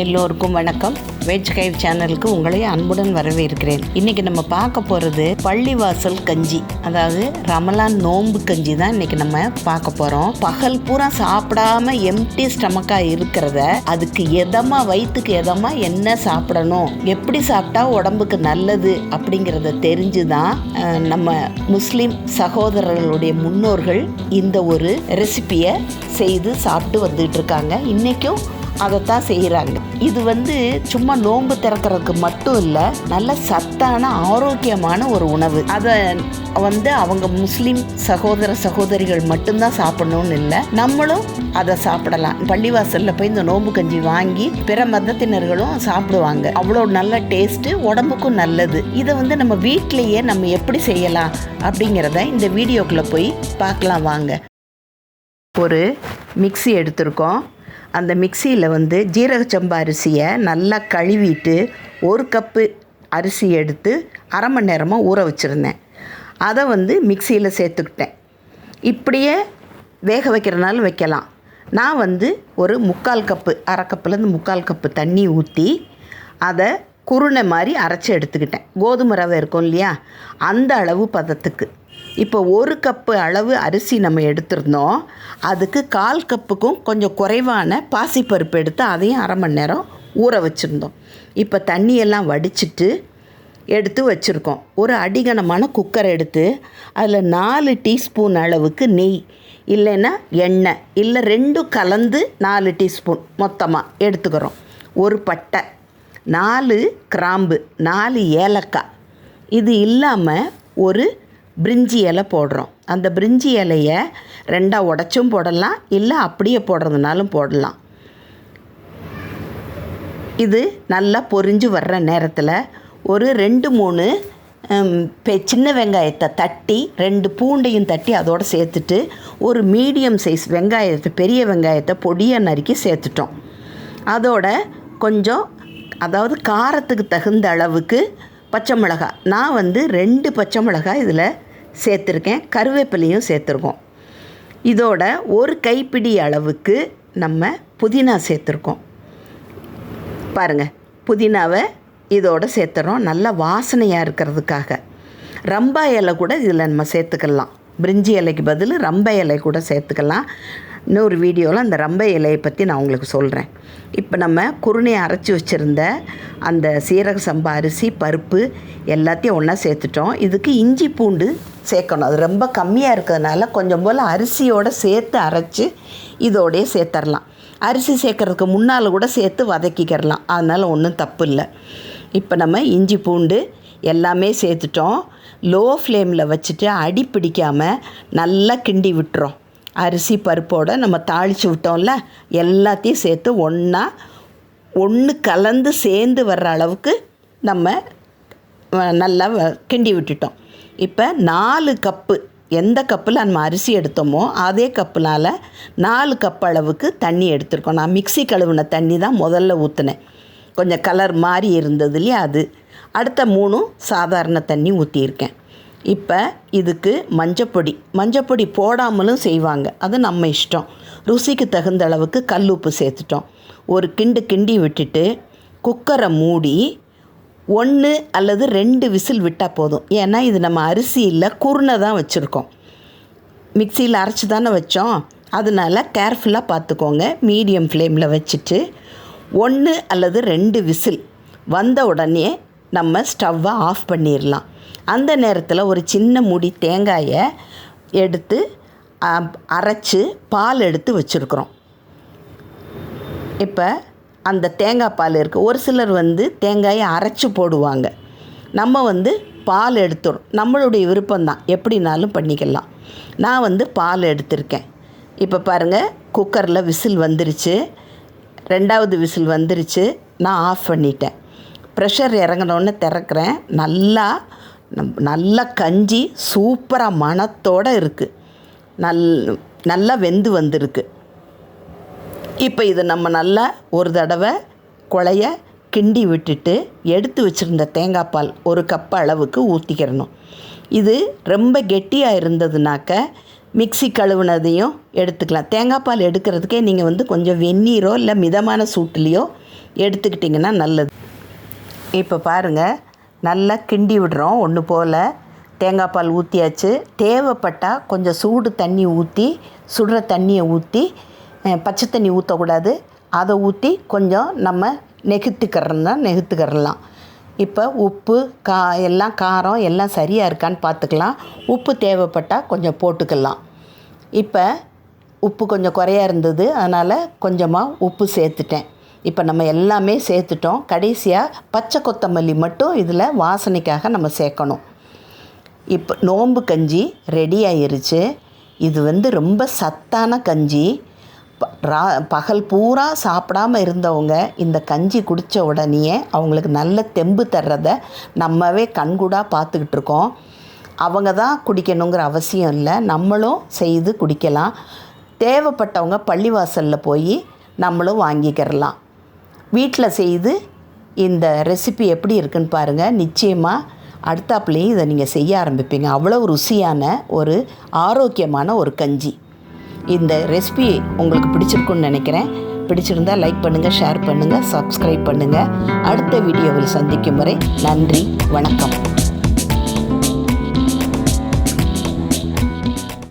எல்லோருக்கும் வணக்கம். வெஜ் கைவ் சேனலுக்கு உங்களை அன்புடன் வரவேற்கிறேன். இன்னைக்கு நம்ம பார்க்க போகிறது பள்ளிவாசல் கஞ்சி. அதாவது ரமலான் நோன்பு கஞ்சி தான் இன்னைக்கு நம்ம பார்க்க போகிறோம் பகல் பூரா சாப்பிடாம எம்டி ஸ்டமக்காக இருக்கிறத அதுக்கு எதமாக வயிற்றுக்கு எதமாக என்ன சாப்பிடணும் எப்படி சாப்பிட்டா உடம்புக்கு நல்லது அப்படிங்கிறத தெரிஞ்சு தான் நம்ம முஸ்லீம் சகோதரர்களுடைய முன்னோர்கள் இந்த ஒரு ரெசிபியை செய்து சாப்பிட்டு வந்துட்டு இருக்காங்க. இன்றைக்கும் அதைத்தான் செய்கிறாங்க. இது வந்து சும்மா நோன்பு திறக்கிறதுக்கு மட்டும் இல்லை நல்ல சத்தான ஆரோக்கியமான ஒரு உணவு. அதை வந்து அவங்க முஸ்லீம் சகோதர சகோதரிகள் மட்டும்தான் சாப்பிடணும்னு இல்லை நம்மளும் அதை சாப்பிடலாம். பள்ளிவாசலில் போய் இந்த நோம்பு கஞ்சி வாங்கி பிற மதத்தினர்களும் சாப்பிடுவாங்க. அவ்வளோ நல்ல டேஸ்ட்டு உடம்புக்கும் நல்லது. இதை வந்து நம்ம வீட்டிலேயே நம்ம எப்படி செய்யலாம் அப்படிங்கிறத இந்த வீடியோக்குள்ளே போய் பார்க்கலாம் வாங்க. ஒரு மிக்ஸி எடுத்திருக்கோம். அந்த மிக்சியில் வந்து ஜீரக சம்பா அரிசியை நல்லா கழுவிட்டு ஒரு கப்பு அரிசி எடுத்து அரை மணி நேரமாக ஊற வச்சுருந்தேன். அதை வந்து மிக்சியில் சேர்த்துக்கிட்டேன். இப்படியே வேக வைக்கிறனாலும் வைக்கலாம். நான் வந்து ஒரு முக்கால் கப்பு அரை கப்புலேருந்து முக்கால் கப்பு தண்ணி ஊற்றி அதை குருணை மாதிரி அரைச்சி எடுத்துக்கிட்டேன். கோதுமை ரவை இருக்கும் இல்லையா? அந்த அளவு பதத்துக்கு. இப்போ ஒரு கப்பு அளவு அரிசி நம்ம எடுத்திருந்தோம். அதுக்கு கால் கப்புக்கும் கொஞ்சம் குறைவான பாசிப்பருப்பு எடுத்து அதையும் அரை மணி நேரம் ஊற வச்சுருந்தோம். இப்போ தண்ணியெல்லாம் வடிச்சிட்டு எடுத்து வச்சுருக்கோம். ஒரு அடிகனமான குக்கர் எடுத்து அதில் நாலு டீஸ்பூன் அளவுக்கு நெய் இல்லைன்னா எண்ணெய் இல்லை ரெண்டும் கலந்து நாலு டீஸ்பூன் மொத்தமாக எடுத்துக்கிறோம். ஒரு பட்டை நாலு கிராம்பு நாலு ஏலக்காய். இது இல்லாமல் ஒரு பிரிஞ்சி இலை போடுறோம். அந்த பிரிஞ்சி இலையை ரெண்டாக உடச்சும் போடலாம் இல்லை அப்படியே போடுறதுனாலும் போடலாம். இது நல்லா பொரிஞ்சு வர்ற நேரத்தில் ஒரு ரெண்டு மூணு பெ- சின்ன வெங்காயத்தை தட்டி ரெண்டு பூண்டையும் தட்டி அதோடு சேர்த்துட்டு ஒரு மீடியம் சைஸ் வெங்காயத்தை பெரிய வெங்காயத்தை பொடியாக நறுக்கி சேர்த்துட்டோம். அதோட கொஞ்சம் அதாவது காரத்துக்கு தகுந்த அளவுக்கு பச்சை மிளகாய். நான் வந்து ரெண்டு பச்சை மிளகாய் இதில் சேர்த்துருக்கேன். கருவேப்பிலையும் சேர்த்துருக்கோம். இதோட ஒரு கைப்பிடி அளவுக்கு நம்ம புதினா சேர்த்துருக்கோம். பாருங்க புதினாவை இதோட சேர்த்துறோம். நல்ல வாசனையாக இருக்கிறதுக்காக. ரம்பா இலை கூட இதில் நம்ம சேர்த்துக்கலாம். பிரிஞ்சி இலைக்கு பதில் ரம்ப இலை கூட சேர்த்துக்கலாம். இன்னொரு வீடியோவில் அந்த ரம்ப இலையை பற்றி நான் உங்களுக்கு சொல்கிறேன் இப்போ நம்ம குருணையை அரைச்சி வச்சுருந்த அந்த சீரக சம்பா அரிசி பருப்பு எல்லாத்தையும் ஒன்றா சேர்த்துட்டோம். இதுக்கு இஞ்சி பூண்டு சேர்க்கணும். அது ரொம்ப கம்மியாக இருக்கிறதுனால கொஞ்சம் போல் அரிசியோடு சேர்த்து அரைச்சி இதோடயே சேர்த்துடலாம் அரிசி சேர்க்குறதுக்கு முன்னால் கூட சேர்த்து வதக்கிக்கிறலாம் அதனால் ஒன்றும் தப்பு இல்லை. இப்போ நம்ம இஞ்சி பூண்டு எல்லாமே சேர்த்துட்டோம். லோ ஃப்ளேமில் வச்சுட்டு அடி பிடிக்காமல் நல்லா கிண்டி விட்டுறோம். அரிசி பருப்போடு நம்ம தாளித்து விட்டோம்ல எல்லாத்தையும் சேர்த்து ஒன்றா ஒன்று கலந்து சேர்ந்து வர்ற அளவுக்கு நம்ம நல்லா வ- கிண்டி விட்டுட்டோம். இப்போ நாலு கப்பு எந்த கப்பில் நம்ம அரிசி எடுத்தோமோ அதே கப்புனால் நாலு கப் அளவுக்கு தண்ணி எடுத்திருக்கோம். நான் மிக்ஸி கழுவின தண்ணி தான் முதல்ல ஊற்றினேன் கொஞ்சம் கலர் மாறி இருந்தது இல்லையா அது. அடுத்த மூணும் சாதாரண தண்ணி ஊற்றியிருக்கேன் இப்போ இதுக்கு மஞ்சப்பொடி. மஞ்சப்பொடி போடாமலும் செய்வாங்க. அது நம்ம இஷ்டம். ருசிக்கு தகுந்த அளவுக்கு கல் உப்பு சேர்த்துட்டோம். ஒரு கிண்டு கிண்டி விட்டுட்டு குக்கரை மூடி ஒன்று அல்லது ரெண்டு விசில் விட்டால் போதும். ஏன்னா இது நம்ம அரிசியில் குருணை தான் வச்சுருக்கோம். மிக்சியில் அரைச்சி தானே வச்சோம். அதனால் கேர்ஃபுல்லாக பார்த்துக்கோங்க மீடியம் ஃப்ளேமில் வச்சுட்டு ஒன்று அல்லது ரெண்டு விசில் வந்த உடனே நம்ம ஸ்டவ்வை ஆஃப் பண்ணிடலாம் அந்த நேரத்தில் ஒரு சின்ன முடி தேங்காயை எடுத்து அரைச்சி அரைச்சு பால் எடுத்து வச்சுருக்குறோம். இப்போ அந்த தேங்காய் பால் இருக்குது ஒரு சிலர் வந்து தேங்காயை அரைச்சி போடுவாங்க. நம்ம வந்து பால் எடுத்துடும் நம்மளுடைய விருப்பம்தான் எப்படினாலும் பண்ணிக்கலாம். நான் வந்து பால் எடுத்திருக்கேன். இப்போ பாருங்கள் குக்கரில் விசில் வந்துருச்சு. ரெண்டாவது விசில் வந்துருச்சு. நான் ஆஃப் பண்ணிட்டேன். ப்ரெஷர் இறங்கினோன்னு திறக்கிறேன். நல்லா நல்லா கஞ்சி சூப்பராக மணத்தோடு இருக்குது நல் நல்லா வெந்து வந்திருக்கு. இப்போ இது நம்ம நல்லா ஒரு தடவை குழைய கிண்டி விட்டுட்டு எடுத்து வச்சுருந்த தேங்காய் பால் ஒரு கப் அளவுக்கு ஊற்றிக்கிறணும் இது ரொம்ப கெட்டியாக இருந்ததுனாக்க மிக்ஸி கழுவுனதையும் எடுத்துக்கலாம். தேங்காய் பால் எடுக்கிறதுக்கே நீங்கள் வந்து கொஞ்சம் வெந்நீரோ இல்லை மிதமான சூட்டுலேயோ எடுத்துக்கிட்டிங்கன்னா நல்லது. இப்போ பாருங்கள் நல்லா கிண்டி விடுறோம். ஒன்று போல். தேங்காய் பால் ஊற்றியாச்சு தேவைப்பட்டால் கொஞ்சம் சூடு தண்ணி ஊற்றி சுடுற தண்ணியை ஊற்றி பச்சை தண்ணி ஊற்றக்கூடாது அதை ஊற்றி கொஞ்சம் நம்ம நெகுத்துக்கிறோம்னா நெகுத்துக்கிறலாம் இப்போ உப்பு கா எல்லாம் காரம் எல்லாம் சரியாக இருக்கான்னு பார்த்துக்கலாம். உப்பு தேவைப்பட்டால் கொஞ்சம் போட்டுக்கலாம். இப்போ உப்பு கொஞ்சம் குறையா இருந்தது. அதனால் கொஞ்சமாக உப்பு சேர்த்துட்டேன். இப்போ நம்ம எல்லாமே சேர்த்துட்டோம். கடைசியாக பச்சை கொத்தமல்லி மட்டும் இதில் வாசனைக்காக நம்ம சேர்க்கணும். இப்போ நோம்பு கஞ்சி ரெடி ஆயிருச்சு. இது வந்து ரொம்ப சத்தான கஞ்சி. ப- ரா பகல் பூரா சாப்பிடாம இருந்தவங்க இந்த கஞ்சி குடித்த உடனேயே அவங்களுக்கு நல்ல தெம்பு தர்றத நம்மவே கண்கூடாக பார்த்துக்கிட்டு இருக்கோம். அவங்க தான் குடிக்கணுங்கிற அவசியம் இல்லை. நம்மளும் செய்து குடிக்கலாம். தேவைப்பட்டவங்க பள்ளிவாசலில் போய் நம்மளும் வாங்கிக்கிறலாம். வீட்டில் செய்து இந்த ரெசிபி எப்படி இருக்குன்னு பாருங்கள் நிச்சயமாக அடுத்தாப்புலேயும் இதை நீங்கள் செய்ய ஆரம்பிப்பீங்க. அவ்வளோ ருசியான ஒரு ஆரோக்கியமான ஒரு கஞ்சி. இந்த ரெசிபி உங்களுக்கு பிடிச்சிருக்குன்னு நினைக்கிறேன். பிடிச்சிருந்தா லைக் பண்ணுங்கள் ஷேர் பண்ணுங்கள் சப்ஸ்கிரைப் பண்ணுங்கள் அடுத்த வீடியோவில் சந்திக்கும் வரை நன்றி வணக்கம்.